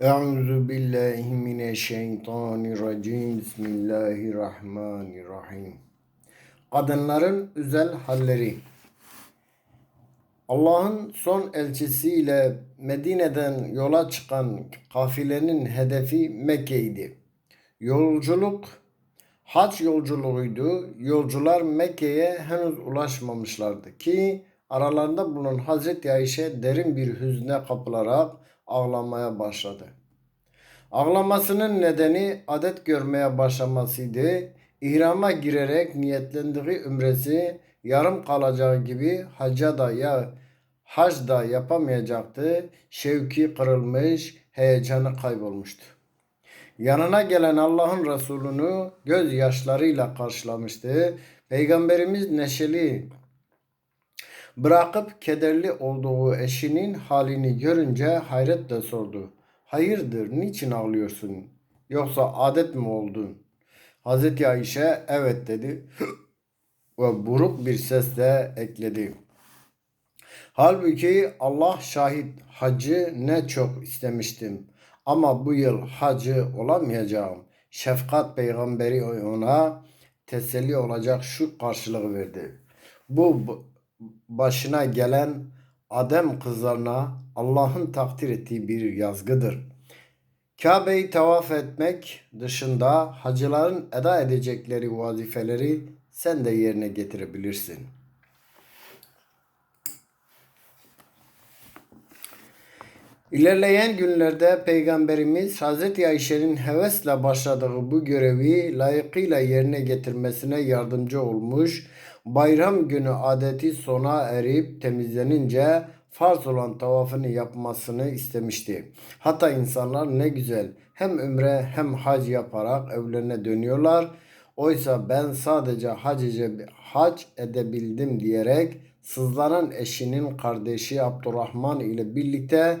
Euzu billahi mineşşeytanirracim. Bismillahirrahmanirrahim. Kadınların özel halleri. Allah'ın son elçisiyle Medine'den yola çıkan kafilenin hedefi Mekke'ydi. Yolculuk hac yolculuğuydu. Yolcular Mekke'ye henüz ulaşmamışlardı ki aralarında bulunan Hazreti Ayşe derin bir hüzne kapılarak ağlamaya başladı. Ağlamasının nedeni adet görmeye başlamasıydı. İhrama girerek niyetlendiği ümresi yarım kalacağı gibi hacca da ya hac da yapamayacaktı. Şevki kırılmış, heyecanı kaybolmuştu. Yanına gelen Allah'ın Resulü'nü gözyaşlarıyla karşılamıştı. Peygamberimiz neşeli bırakıp kederli olduğu eşinin halini görünce hayretle sordu. Hayırdır, niçin ağlıyorsun? Yoksa adet mi oldun? Hazreti Ayşe evet dedi ve buruk bir sesle ekledi. Halbuki Allah şahit hacı ne çok istemiştim. Ama bu yıl hacı olamayacağım. Şefkat peygamberi ona teselli olacak şu karşılığı verdi. Bu başına gelen Adem kızlarına Allah'ın takdir ettiği bir yazgıdır. Kabe'yi tavaf etmek dışında hacıların eda edecekleri vazifeleri sen de yerine getirebilirsin. İlerleyen günlerde Peygamberimiz Hz. Ayşe'nin hevesle başladığı bu görevi layıkıyla yerine getirmesine yardımcı olmuş, bayram günü adeti sona erip temizlenince farz olan tavafını yapmasını istemişti. Hatta insanlar ne güzel hem ümre hem hac yaparak evlerine dönüyorlar. Oysa ben sadece hacice hac edebildim diyerek sızlanan eşinin kardeşi Abdurrahman ile birlikte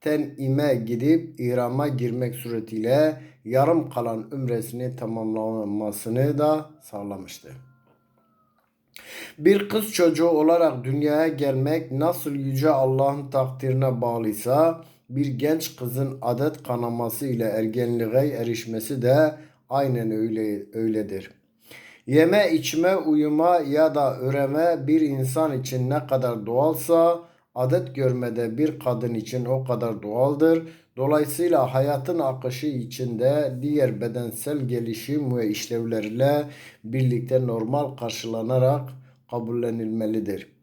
tenime gidip İhram'a girmek suretiyle yarım kalan ümresini tamamlamasını da sağlamıştı. Bir kız çocuğu olarak dünyaya gelmek nasıl yüce Allah'ın takdirine bağlıysa bir genç kızın adet kanaması ile ergenliğe erişmesi de aynen öyle öyledir. Yeme, içme, uyuma ya da üreme bir insan için ne kadar doğalsa adet görmede bir kadın için o kadar doğaldır. Dolayısıyla hayatın akışı içinde diğer bedensel gelişim ve işlevlerle birlikte normal karşılanarak kabullenilmelidir.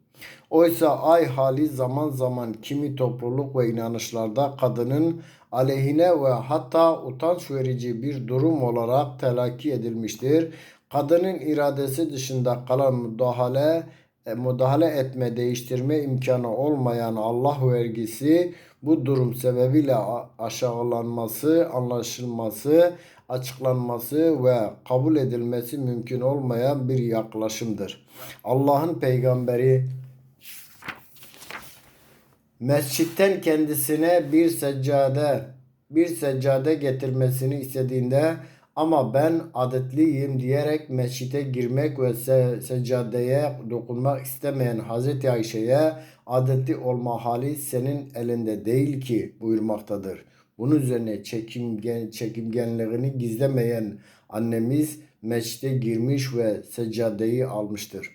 Oysa ay hali zaman zaman kimi topluluk ve inanışlarda kadının aleyhine ve hatta utanç verici bir durum olarak telakki edilmiştir. Kadının iradesi dışında kalan müdahale müdahale etme, değiştirme imkanı olmayan Allah vergisi bu durum sebebiyle aşağılanması, anlaşılması, açıklanması ve kabul edilmesi mümkün olmayan bir yaklaşımdır. Allah'ın peygamberi mescitten kendisine bir seccade bir seccade getirmesini istediğinde ama ben adetliyim diyerek mescite girmek ve se seccadeye dokunmak istemeyen Hazreti Ayşe'ye adetli olma hali senin elinde değil ki buyurmaktadır. Bunun üzerine çekimgen, çekimgenliğini gizlemeyen annemiz mescide girmiş ve seccadeyi almıştır.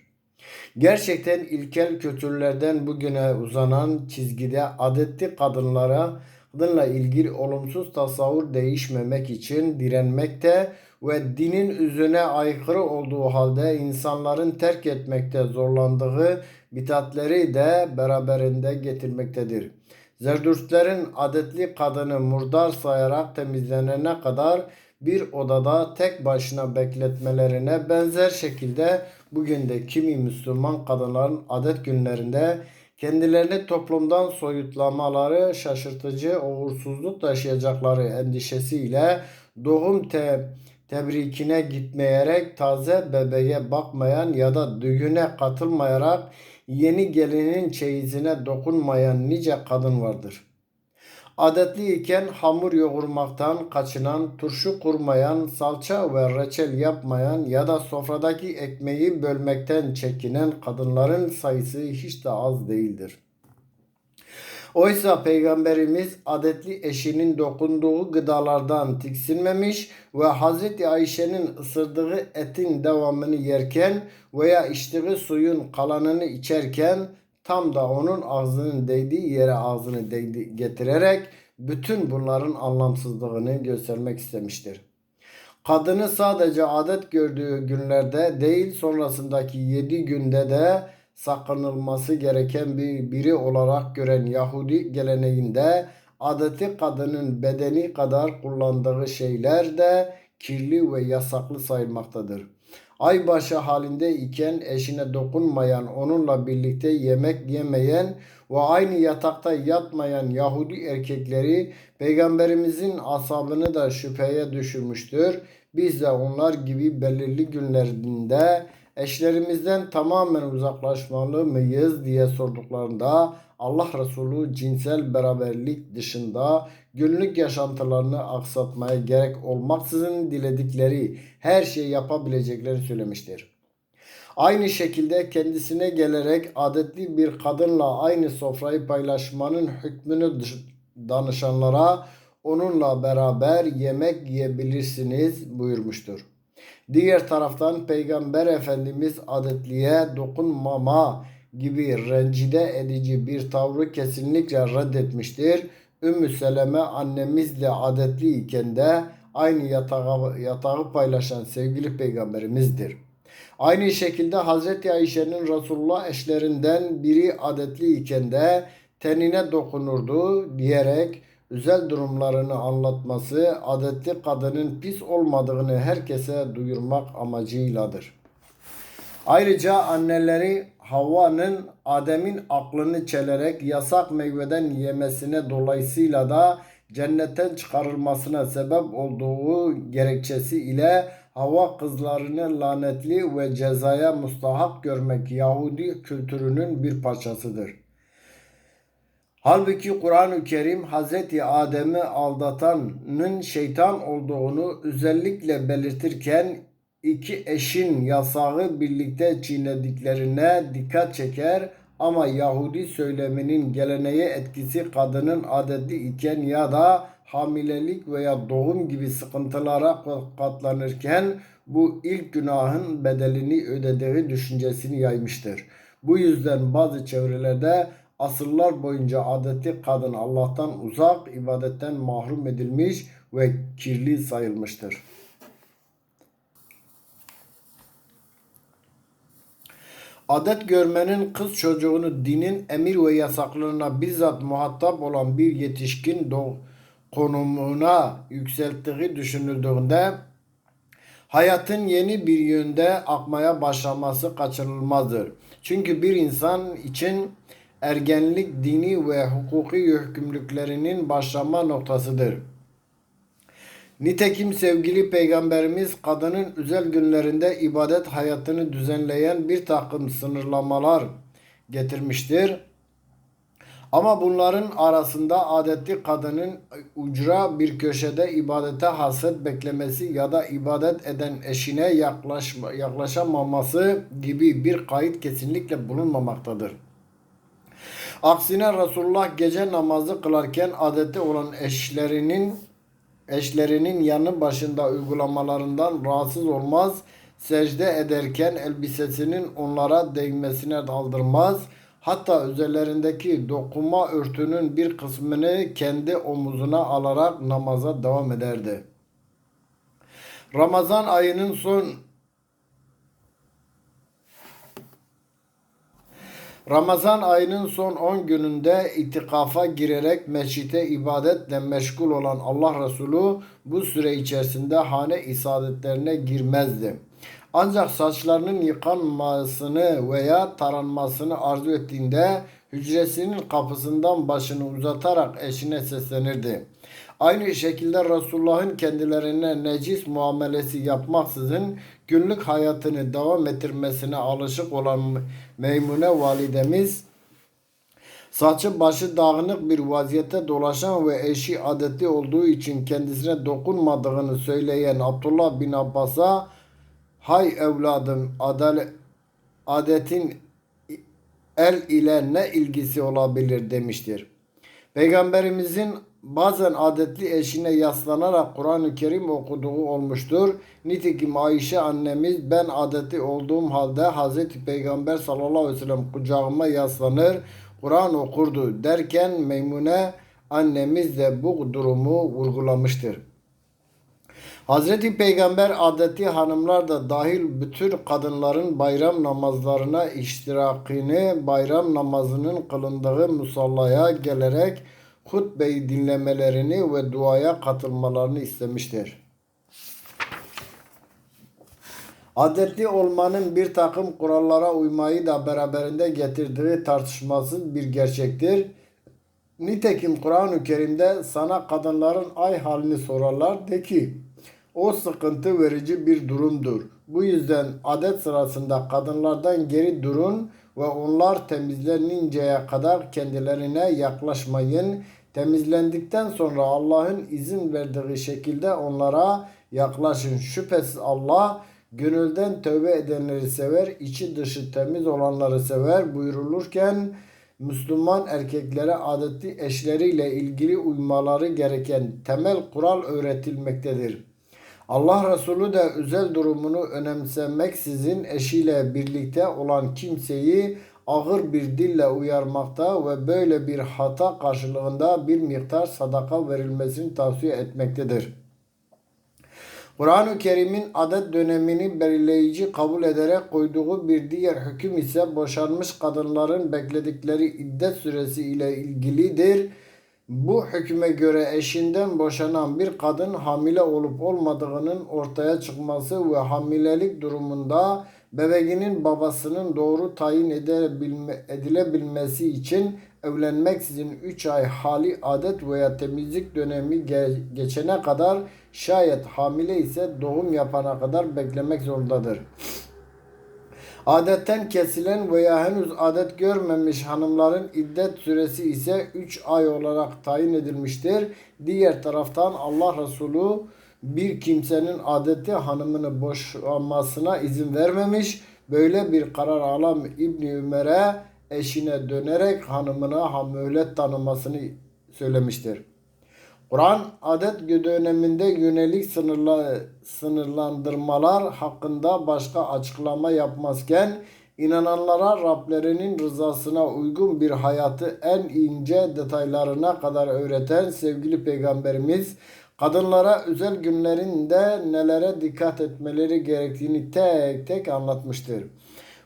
Gerçekten ilkel kültürlerden bugüne uzanan çizgide adetli kadınlara kadınla ilgili olumsuz tasavvur değişmemek için direnmekte ve dinin üzerine aykırı olduğu halde insanların terk etmekte zorlandığı bitatleri de beraberinde getirmektedir. Zerdüştlerin adetli kadını murdar sayarak temizlenene kadar bir odada tek başına bekletmelerine benzer şekilde bugün de kimi Müslüman kadınların adet günlerinde kendilerini toplumdan soyutlamaları şaşırtıcı uğursuzluk taşıyacakları endişesiyle doğum te tebrikine gitmeyerek taze bebeğe bakmayan ya da düğüne katılmayarak yeni gelinin çeyizine dokunmayan nice kadın vardır. Adetli iken hamur yoğurmaktan kaçınan, turşu kurmayan, salça ve reçel yapmayan ya da sofradaki ekmeği bölmekten çekinen kadınların sayısı hiç de az değildir. Oysa Peygamberimiz adetli eşinin dokunduğu gıdalardan tiksinmemiş ve Hazreti Ayşe'nin ısırdığı etin devamını yerken veya içtiği suyun kalanını içerken tam da onun ağzının değdiği yere ağzını değdi, getirerek bütün bunların anlamsızlığını göstermek istemiştir. Kadını sadece adet gördüğü günlerde değil sonrasındaki yedi günde de sakınılması gereken bir biri olarak gören Yahudi geleneğinde adeti kadının bedeni kadar kullandığı şeyler de kirli ve yasaklı sayılmaktadır. Aybaşı halinde iken eşine dokunmayan, onunla birlikte yemek yemeyen ve aynı yatakta yatmayan Yahudi erkekleri Peygamberimizin asabını da şüpheye düşürmüştür. Biz de onlar gibi belirli günlerinde eşlerimizden tamamen uzaklaşmalı mıyız diye sorduklarında Allah Resulü cinsel beraberlik dışında günlük yaşantılarını aksatmaya gerek olmaksızın diledikleri her şeyi yapabileceklerini söylemiştir. Aynı şekilde kendisine gelerek adetli bir kadınla aynı sofrayı paylaşmanın hükmünü danışanlara onunla beraber yemek yiyebilirsiniz buyurmuştur. Diğer taraftan Peygamber Efendimiz adetliye dokunmama gibi rencide edici bir tavrı kesinlikle reddetmiştir. Ümmü Seleme annemizle adetli iken de aynı yatağı, yatağı paylaşan sevgili peygamberimizdir. Aynı şekilde Hazreti Ayşe'nin Resulullah eşlerinden biri adetli iken de tenine dokunurdu diyerek özel durumlarını anlatması adetli kadının pis olmadığını herkese duyurmak amacıyladır. Ayrıca anneleri Havva'nın Adem'in aklını çelerek yasak meyveden yemesine dolayısıyla da cennetten çıkarılmasına sebep olduğu gerekçesi ile Havva kızlarını lanetli ve cezaya mustahak görmek Yahudi kültürünün bir parçasıdır. Halbuki Kur'an-ı Kerim Hz. Adem'i aldatanın şeytan olduğunu özellikle belirtirken iki eşin yasağı birlikte çiğnediklerine dikkat çeker ama Yahudi söyleminin geleneğe etkisi kadının adetli iken ya da hamilelik veya doğum gibi sıkıntılara katlanırken bu ilk günahın bedelini ödediği düşüncesini yaymıştır. Bu yüzden bazı çevrelerde asırlar boyunca adetli kadın Allah'tan uzak, ibadetten mahrum edilmiş ve kirli sayılmıştır. Adet görmenin kız çocuğunu dinin emir ve yasaklarına bizzat muhatap olan bir yetişkin konumuna yükselttiği düşünüldüğünde hayatın yeni bir yönde akmaya başlaması kaçınılmazdır. Çünkü bir insan için ergenlik dini ve hukuki yükümlülüklerinin başlama noktasıdır. Nitekim sevgili peygamberimiz kadının özel günlerinde ibadet hayatını düzenleyen bir takım sınırlamalar getirmiştir. Ama bunların arasında adetli kadının ucra bir köşede ibadete hasret beklemesi ya da ibadet eden eşine yaklaşma, yaklaşamaması gibi bir kayıt kesinlikle bulunmamaktadır. Aksine Resulullah gece namazı kılarken adeti olan eşlerinin eşlerinin yanı başında uygulamalarından rahatsız olmaz. Secde ederken elbisesinin onlara değmesine daldırmaz. Hatta üzerlerindeki dokuma örtünün bir kısmını kendi omuzuna alarak namaza devam ederdi. Ramazan ayının son Ramazan ayının son 10 gününde itikafa girerek mescite ibadetle meşgul olan Allah Resulü bu süre içerisinde hane isadetlerine girmezdi. Ancak saçlarının yıkanmasını veya taranmasını arzu ettiğinde hücresinin kapısından başını uzatarak eşine seslenirdi. Aynı şekilde Resulullah'ın kendilerine necis muamelesi yapmaksızın günlük hayatını devam ettirmesine alışık olan Meymune validemiz saçı başı dağınık bir vaziyette dolaşan ve eşi adetli olduğu için kendisine dokunmadığını söyleyen Abdullah bin Abbas'a hay evladım adale, adetin el ile ne ilgisi olabilir demiştir. Peygamberimizin bazen adetli eşine yaslanarak Kur'an-ı Kerim okuduğu olmuştur. Nitekim Ayşe annemiz ben adetli olduğum halde Hazreti Peygamber sallallahu aleyhi ve sellem kucağıma yaslanır, Kur'an okurdu derken Meymune annemiz de bu durumu vurgulamıştır. Hazreti Peygamber adeti hanımlar da dahil bütün kadınların bayram namazlarına iştirakini bayram namazının kılındığı musallaya gelerek hutbeyi dinlemelerini ve duaya katılmalarını istemiştir. Adetli olmanın bir takım kurallara uymayı da beraberinde getirdiği tartışmasız bir gerçektir. Nitekim Kur'an-ı Kerim'de sana kadınların ay halini sorarlar de ki o sıkıntı verici bir durumdur. Bu yüzden adet sırasında kadınlardan geri durun ve onlar temizleninceye kadar kendilerine yaklaşmayın. Temizlendikten sonra Allah'ın izin verdiği şekilde onlara yaklaşın. Şüphesiz Allah gönülden tövbe edenleri sever, içi dışı temiz olanları sever buyurulurken Müslüman erkeklere adetli eşleriyle ilgili uymaları gereken temel kural öğretilmektedir. Allah Resulü de özel durumunu önemsemeksizin eşiyle birlikte olan kimseyi ağır bir dille uyarmakta ve böyle bir hata karşılığında bir miktar sadaka verilmesini tavsiye etmektedir. Kur'an-ı Kerim'in adet dönemini belirleyici kabul ederek koyduğu bir diğer hüküm ise boşanmış kadınların bekledikleri iddet süresi ile ilgilidir. Bu hüküme göre eşinden boşanan bir kadın hamile olup olmadığının ortaya çıkması ve hamilelik durumunda bebeğinin babasının doğru tayin edebilme, edilebilmesi için evlenmeksizin 3 ay hali adet veya temizlik dönemi ge geçene kadar şayet hamile ise doğum yapana kadar beklemek zorundadır. Adetten kesilen veya henüz adet görmemiş hanımların iddet süresi ise 3 ay olarak tayin edilmiştir. Diğer taraftan Allah Resulü bir kimsenin adeti hanımını boşanmasına izin vermemiş. Böyle bir karar alan İbni Ömer'e eşine dönerek hanımına hamölet tanımasını söylemiştir. Kur'an adet döneminde yönelik sınırla, sınırlandırmalar hakkında başka açıklama yapmazken inananlara Rablerinin rızasına uygun bir hayatı en ince detaylarına kadar öğreten sevgili peygamberimiz kadınlara özel günlerinde nelere dikkat etmeleri gerektiğini tek tek anlatmıştır.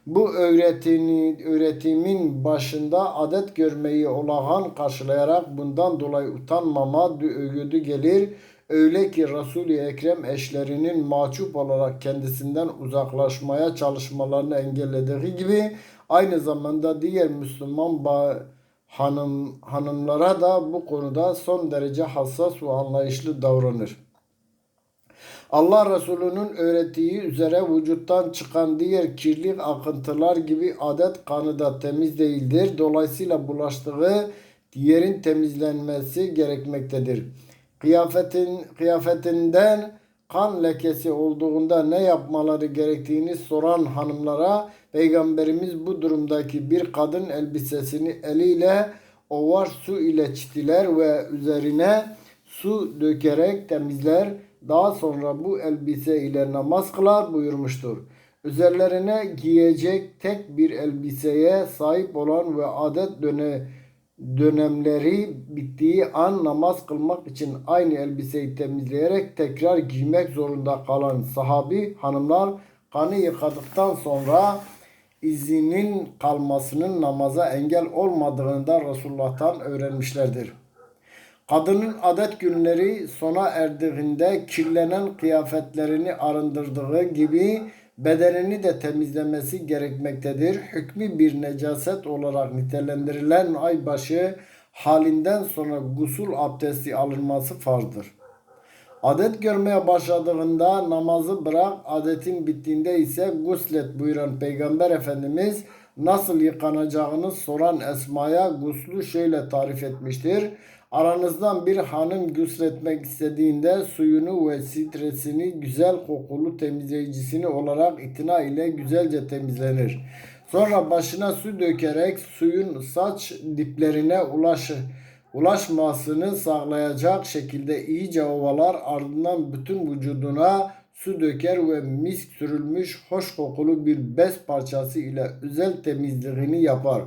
Bu öğretini, öğretimin başında adet görmeyi olağan karşılayarak bundan dolayı utanmama öğüdü gelir. Öyle ki Resul-i Ekrem eşlerinin mahcup olarak kendisinden uzaklaşmaya çalışmalarını engellediği gibi aynı zamanda diğer Müslüman hanım hanımlara da bu konuda son derece hassas ve anlayışlı davranır. Allah Resulü'nün öğrettiği üzere vücuttan çıkan diğer kirli akıntılar gibi adet kanı da temiz değildir. Dolayısıyla bulaştığı diğerin temizlenmesi gerekmektedir. Kıyafetin, kıyafetinden kan lekesi olduğunda ne yapmaları gerektiğini soran hanımlara Peygamberimiz bu durumdaki bir kadın elbisesini eliyle ovar su ile çitiler ve üzerine su dökerek temizler daha sonra bu elbise ile namaz kılar buyurmuştur. Üzerlerine giyecek tek bir elbiseye sahip olan ve adet döne, dönemleri bittiği an namaz kılmak için aynı elbiseyi temizleyerek tekrar giymek zorunda kalan sahabi hanımlar kanı yıkadıktan sonra izinin kalmasının namaza engel olmadığını da Resulullah'tan öğrenmişlerdir. Kadının adet günleri sona erdiğinde kirlenen kıyafetlerini arındırdığı gibi bedenini de temizlemesi gerekmektedir. Hükmü bir necaset olarak nitelendirilen aybaşı halinden sonra gusul abdesti alınması farzdır. Adet görmeye başladığında namazı bırak, adetin bittiğinde ise guslet buyuran Peygamber Efendimiz nasıl yıkanacağını soran Esma'ya guslu şöyle tarif etmiştir. Aranızdan bir hanım gusletmek istediğinde suyunu ve stresini güzel kokulu temizleyicisini olarak itina ile güzelce temizlenir. Sonra başına su dökerek suyun saç diplerine ulaşı, ulaşmasını sağlayacak şekilde iyice ovalar ardından bütün vücuduna su döker ve misk sürülmüş hoş kokulu bir bez parçası ile özel temizliğini yapar.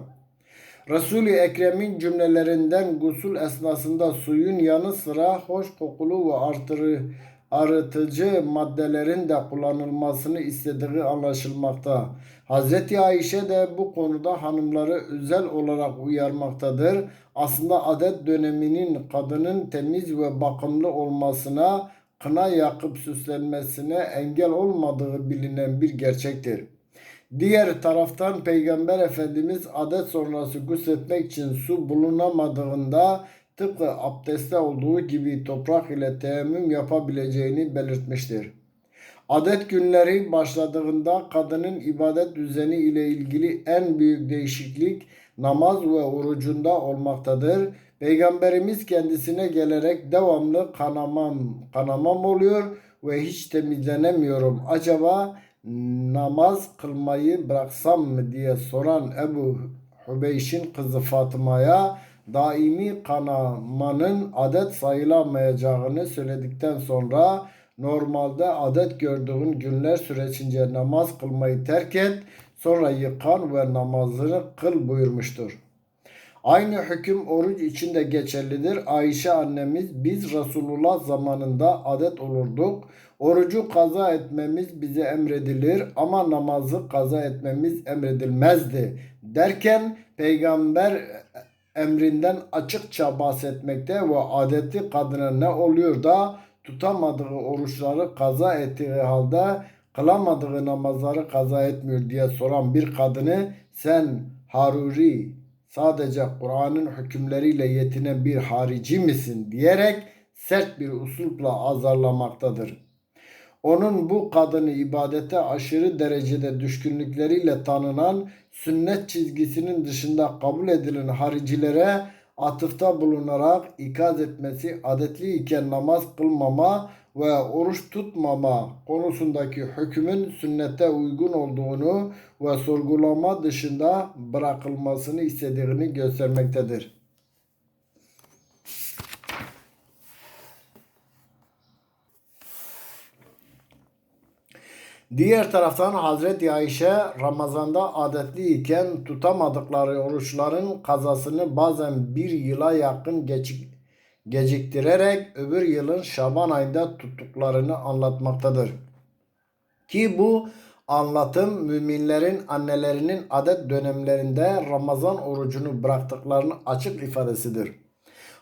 Resul-i Ekrem'in cümlelerinden gusül esnasında suyun yanı sıra hoş kokulu ve artırı, arıtıcı maddelerin de kullanılmasını istediği anlaşılmakta. Hazreti Ayşe de bu konuda hanımları özel olarak uyarmaktadır. Aslında adet döneminin kadının temiz ve bakımlı olmasına, kına yakıp süslenmesine engel olmadığı bilinen bir gerçektir. Diğer taraftan Peygamber Efendimiz adet sonrası gusletmek için su bulunamadığında tıpkı abdestte olduğu gibi toprak ile teyemmüm yapabileceğini belirtmiştir. Adet günleri başladığında kadının ibadet düzeni ile ilgili en büyük değişiklik namaz ve orucunda olmaktadır. Peygamberimiz kendisine gelerek devamlı kanamam, kanamam oluyor ve hiç temizlenemiyorum. Acaba namaz kılmayı bıraksam mı diye soran Ebu Hubeyş'in kızı Fatıma'ya daimi kanamanın adet sayılamayacağını söyledikten sonra normalde adet gördüğün günler süresince namaz kılmayı terk et sonra yıkan ve namazını kıl buyurmuştur. Aynı hüküm oruç için de geçerlidir. Ayşe annemiz biz Resulullah zamanında adet olurduk. Orucu kaza etmemiz bize emredilir ama namazı kaza etmemiz emredilmezdi. Derken peygamber emrinden açıkça bahsetmekte ve adeti kadına ne oluyor da tutamadığı oruçları kaza ettiği halde kılamadığı namazları kaza etmiyor diye soran bir kadını sen Haruri sadece Kur'an'ın hükümleriyle yetinen bir harici misin diyerek sert bir uslupla azarlamaktadır. Onun bu kadını ibadete aşırı derecede düşkünlükleriyle tanınan sünnet çizgisinin dışında kabul edilen haricilere atıfta bulunarak ikaz etmesi adetli iken namaz kılmama ve oruç tutmama konusundaki hükmün sünnete uygun olduğunu ve sorgulama dışında bırakılmasını istediğini göstermektedir. Diğer taraftan Hazreti Ayşe Ramazan'da adetli iken tutamadıkları oruçların kazasını bazen bir yıla yakın geçik, geciktirerek öbür yılın Şaban ayında tuttuklarını anlatmaktadır. Ki bu anlatım müminlerin annelerinin adet dönemlerinde Ramazan orucunu bıraktıklarının açık ifadesidir.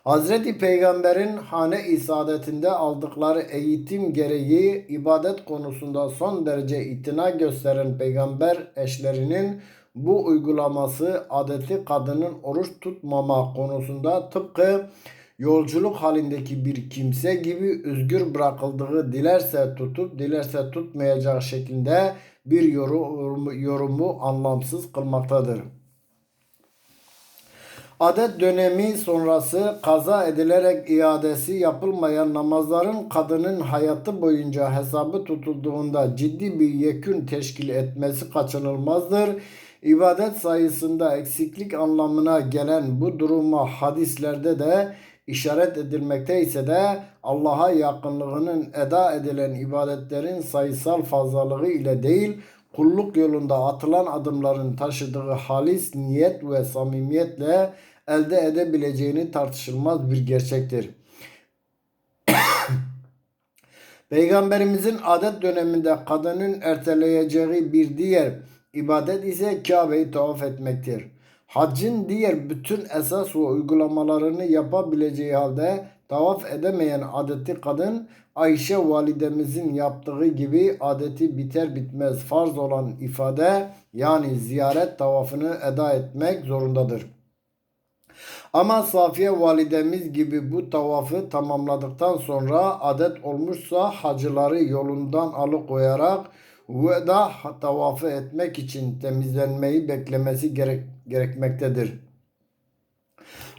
Hazreti Peygamber'in hane-i saadetinde aldıkları eğitim gereği ibadet konusunda son derece itina gösteren peygamber eşlerinin bu uygulaması adeti kadının oruç tutmama konusunda tıpkı yolculuk halindeki bir kimse gibi özgür bırakıldığı dilerse tutup dilerse tutmayacak şeklinde bir yorum, yorumu anlamsız kılmaktadır. Adet dönemi sonrası kaza edilerek iadesi yapılmayan namazların kadının hayatı boyunca hesabı tutulduğunda ciddi bir yekün teşkil etmesi kaçınılmazdır. İbadet sayısında eksiklik anlamına gelen bu duruma hadislerde de işaret edilmekte ise de Allah'a yakınlığının eda edilen ibadetlerin sayısal fazlalığı ile değil, kulluk yolunda atılan adımların taşıdığı halis niyet ve samimiyetle elde edebileceğini tartışılmaz bir gerçektir. Peygamberimizin adet döneminde kadının erteleyeceği bir diğer ibadet ise Kabe'yi tavaf etmektir. Haccın diğer bütün esas ve uygulamalarını yapabileceği halde tavaf edemeyen adeti kadın Ayşe validemizin yaptığı gibi adeti biter bitmez farz olan ifade yani ziyaret tavafını eda etmek zorundadır. Ama Safiye validemiz gibi bu tavafı tamamladıktan sonra adet olmuşsa hacıları yolundan alıkoyarak veda tavafı etmek için temizlenmeyi beklemesi gerek, gerekmektedir.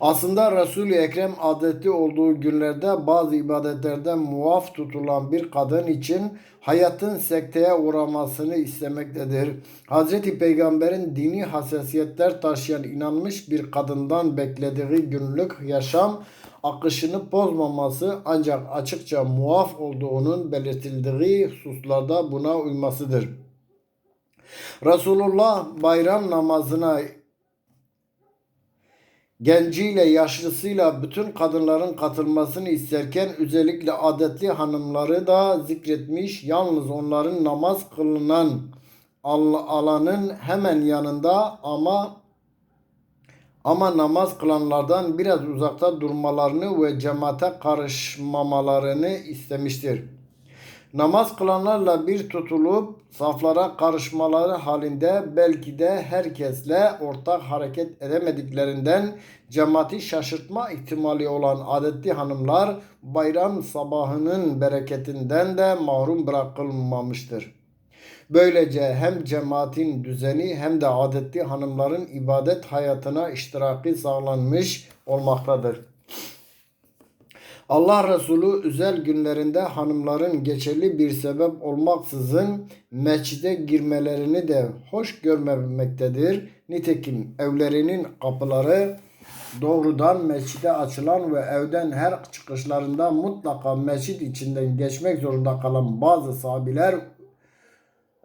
Aslında Resul-i Ekrem adeti olduğu günlerde bazı ibadetlerden muaf tutulan bir kadın için hayatın sekteye uğramasını istemektedir. Hazreti Peygamber'in dini hassasiyetler taşıyan inanmış bir kadından beklediği günlük yaşam akışını bozmaması ancak açıkça muaf olduğunun belirtildiği hususlarda buna uymasıdır. Resulullah bayram namazına genciyle yaşlısıyla bütün kadınların katılmasını isterken özellikle adetli hanımları da zikretmiş. Yalnız onların namaz kılınan al- alanın hemen yanında ama ama namaz kılanlardan biraz uzakta durmalarını ve cemaate karışmamalarını istemiştir. Namaz kılanlarla bir tutulup saflara karışmaları halinde belki de herkesle ortak hareket edemediklerinden cemaati şaşırtma ihtimali olan adetli hanımlar bayram sabahının bereketinden de mahrum bırakılmamıştır. Böylece hem cemaatin düzeni hem de adetli hanımların ibadet hayatına iştiraki sağlanmış olmaktadır. Allah Resulü özel günlerinde hanımların geçerli bir sebep olmaksızın mescide girmelerini de hoş görmemektedir. Nitekim evlerinin kapıları doğrudan mescide açılan ve evden her çıkışlarında mutlaka mescit içinden geçmek zorunda kalan bazı sahabiler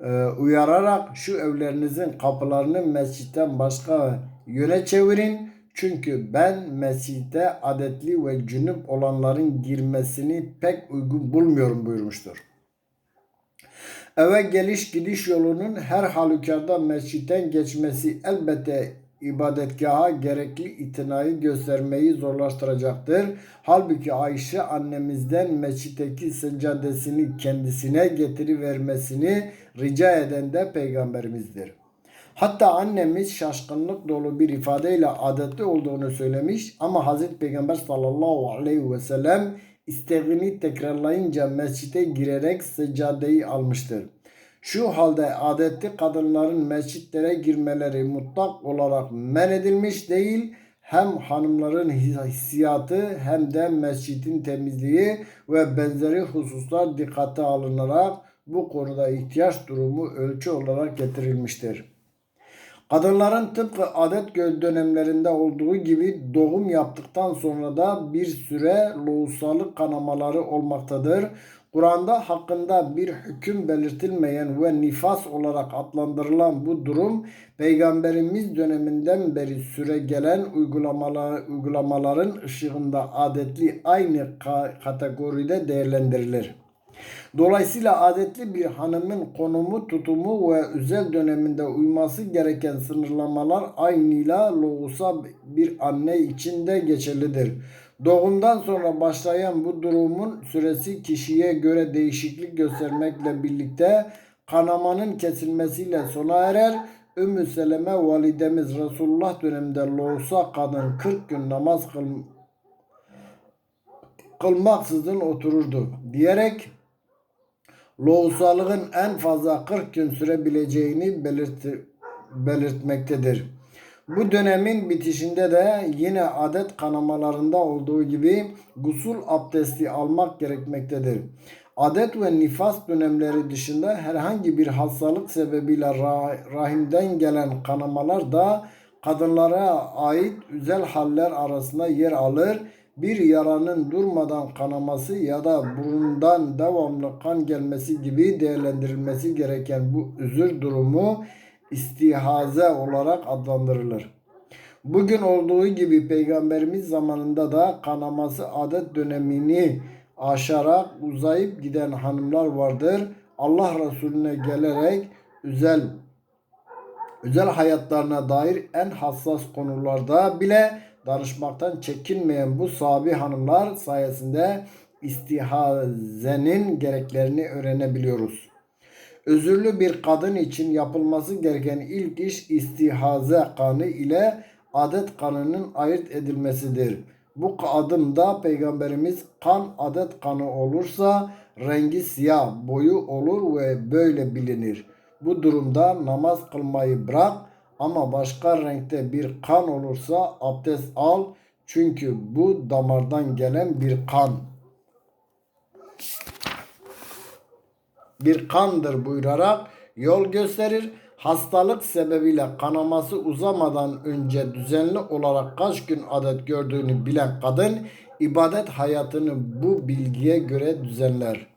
e, uyararak şu evlerinizin kapılarını mescitten başka yöne çevirin. Çünkü ben mescide adetli ve cünüp olanların girmesini pek uygun bulmuyorum buyurmuştur. Eve geliş gidiş yolunun her halükarda mescitten geçmesi elbette ibadetgaha gerekli itinayı göstermeyi zorlaştıracaktır. Halbuki Ayşe annemizden mescitteki seccadesini kendisine getirivermesini rica eden de peygamberimizdir. Hatta annemiz şaşkınlık dolu bir ifadeyle adetli olduğunu söylemiş ama Hazreti Peygamber sallallahu aleyhi ve sellem isteğini tekrarlayınca mescide girerek seccadeyi almıştır. Şu halde adetli kadınların mescitlere girmeleri mutlak olarak men edilmiş değil, hem hanımların hissiyatı hem de mescidin temizliği ve benzeri hususlar dikkate alınarak bu konuda ihtiyaç durumu ölçü olarak getirilmiştir. Kadınların tıpkı adet dönemlerinde olduğu gibi doğum yaptıktan sonra da bir süre lohusalık kanamaları olmaktadır. Kur'an'da hakkında bir hüküm belirtilmeyen ve nifas olarak adlandırılan bu durum Peygamberimiz döneminden beri süre gelen uygulamalar, uygulamaların ışığında adetli aynı kategoride değerlendirilir. Dolayısıyla adetli bir hanımın konumu, tutumu ve özel döneminde uyması gereken sınırlamalar aynıyla loğusa bir anne için de geçerlidir. Doğumdan sonra başlayan bu durumun süresi kişiye göre değişiklik göstermekle birlikte kanamanın kesilmesiyle sona erer. Ümmü Seleme validemiz Resulullah döneminde loğusa kadın 40 gün namaz kıl, kılmaksızın otururdu diyerek loğusalığın en fazla 40 gün sürebileceğini belirti, belirtmektedir. Bu dönemin bitişinde de yine adet kanamalarında olduğu gibi gusül abdesti almak gerekmektedir. Adet ve nifas dönemleri dışında herhangi bir hastalık sebebiyle rahimden gelen kanamalar da kadınlara ait özel haller arasında yer alır bir yaranın durmadan kanaması ya da burundan devamlı kan gelmesi gibi değerlendirilmesi gereken bu üzür durumu istihaze olarak adlandırılır. Bugün olduğu gibi peygamberimiz zamanında da kanaması adet dönemini aşarak uzayıp giden hanımlar vardır. Allah Resulüne gelerek özel özel hayatlarına dair en hassas konularda bile danışmaktan çekinmeyen bu sabi hanımlar sayesinde istihazenin gereklerini öğrenebiliyoruz. Özürlü bir kadın için yapılması gereken ilk iş istihaze kanı ile adet kanının ayırt edilmesidir. Bu adımda peygamberimiz kan adet kanı olursa rengi siyah boyu olur ve böyle bilinir. Bu durumda namaz kılmayı bırak ama başka renkte bir kan olursa abdest al. Çünkü bu damardan gelen bir kan. Bir kandır buyurarak yol gösterir. Hastalık sebebiyle kanaması uzamadan önce düzenli olarak kaç gün adet gördüğünü bilen kadın ibadet hayatını bu bilgiye göre düzenler.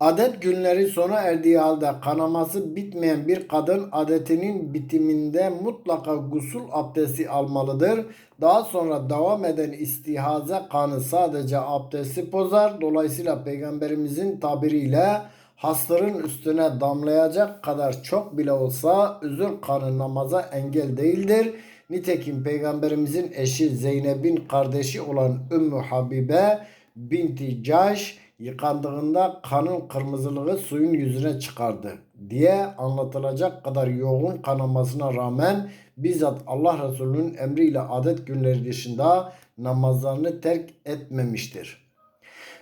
Adet günleri sona erdiği halde kanaması bitmeyen bir kadın adetinin bitiminde mutlaka gusül abdesti almalıdır. Daha sonra devam eden istihaze kanı sadece abdesti bozar. Dolayısıyla peygamberimizin tabiriyle hasırın üstüne damlayacak kadar çok bile olsa özür kanı namaza engel değildir. Nitekim peygamberimizin eşi Zeynep'in kardeşi olan Ümmü Habibe binti Caş yıkandığında kanın kırmızılığı suyun yüzüne çıkardı diye anlatılacak kadar yoğun kanamasına rağmen bizzat Allah Resulü'nün emriyle adet günleri dışında namazlarını terk etmemiştir.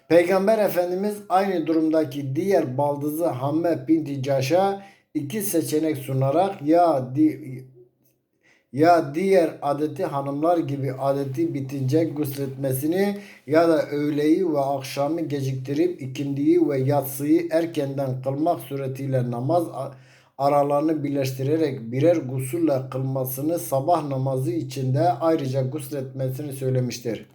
Peygamber Efendimiz aynı durumdaki diğer baldızı Hamme binti Caş'a iki seçenek sunarak ya di, ya diğer adeti hanımlar gibi adeti bitince gusletmesini ya da öğleyi ve akşamı geciktirip ikindiyi ve yatsıyı erkenden kılmak suretiyle namaz aralarını birleştirerek birer gusulle kılmasını sabah namazı içinde ayrıca gusletmesini söylemiştir.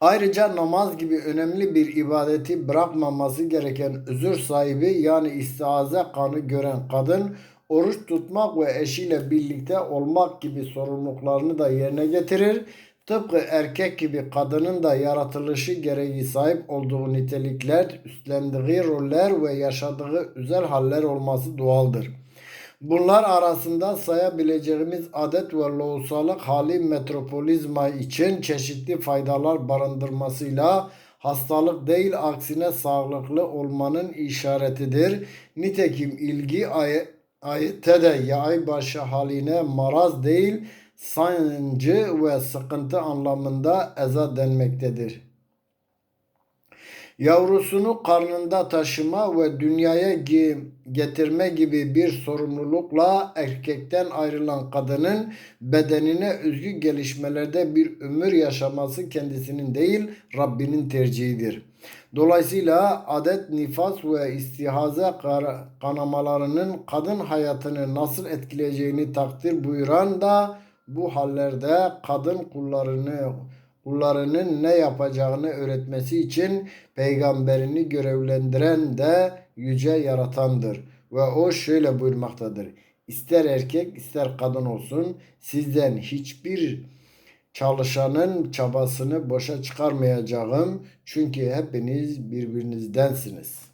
Ayrıca namaz gibi önemli bir ibadeti bırakmaması gereken özür sahibi yani istiaze kanı gören kadın oruç tutmak ve eşiyle birlikte olmak gibi sorumluluklarını da yerine getirir. Tıpkı erkek gibi kadının da yaratılışı gereği sahip olduğu nitelikler, üstlendiği roller ve yaşadığı özel haller olması doğaldır. Bunlar arasında sayabileceğimiz adet ve lohusalık hali metropolizma için çeşitli faydalar barındırmasıyla hastalık değil aksine sağlıklı olmanın işaretidir. Nitekim ilgi ayet ayette de yay başı haline maraz değil sancı ve sıkıntı anlamında eza denmektedir. Yavrusunu karnında taşıma ve dünyaya getirme gibi bir sorumlulukla erkekten ayrılan kadının bedenine özgü gelişmelerde bir ömür yaşaması kendisinin değil Rabbinin tercihidir. Dolayısıyla adet, nifas ve istihaze kanamalarının kadın hayatını nasıl etkileyeceğini takdir buyuran da bu hallerde kadın kullarını kullarının ne yapacağını öğretmesi için peygamberini görevlendiren de yüce yaratandır. Ve o şöyle buyurmaktadır. İster erkek ister kadın olsun sizden hiçbir çalışanın çabasını boşa çıkarmayacağım. Çünkü hepiniz birbirinizdensiniz.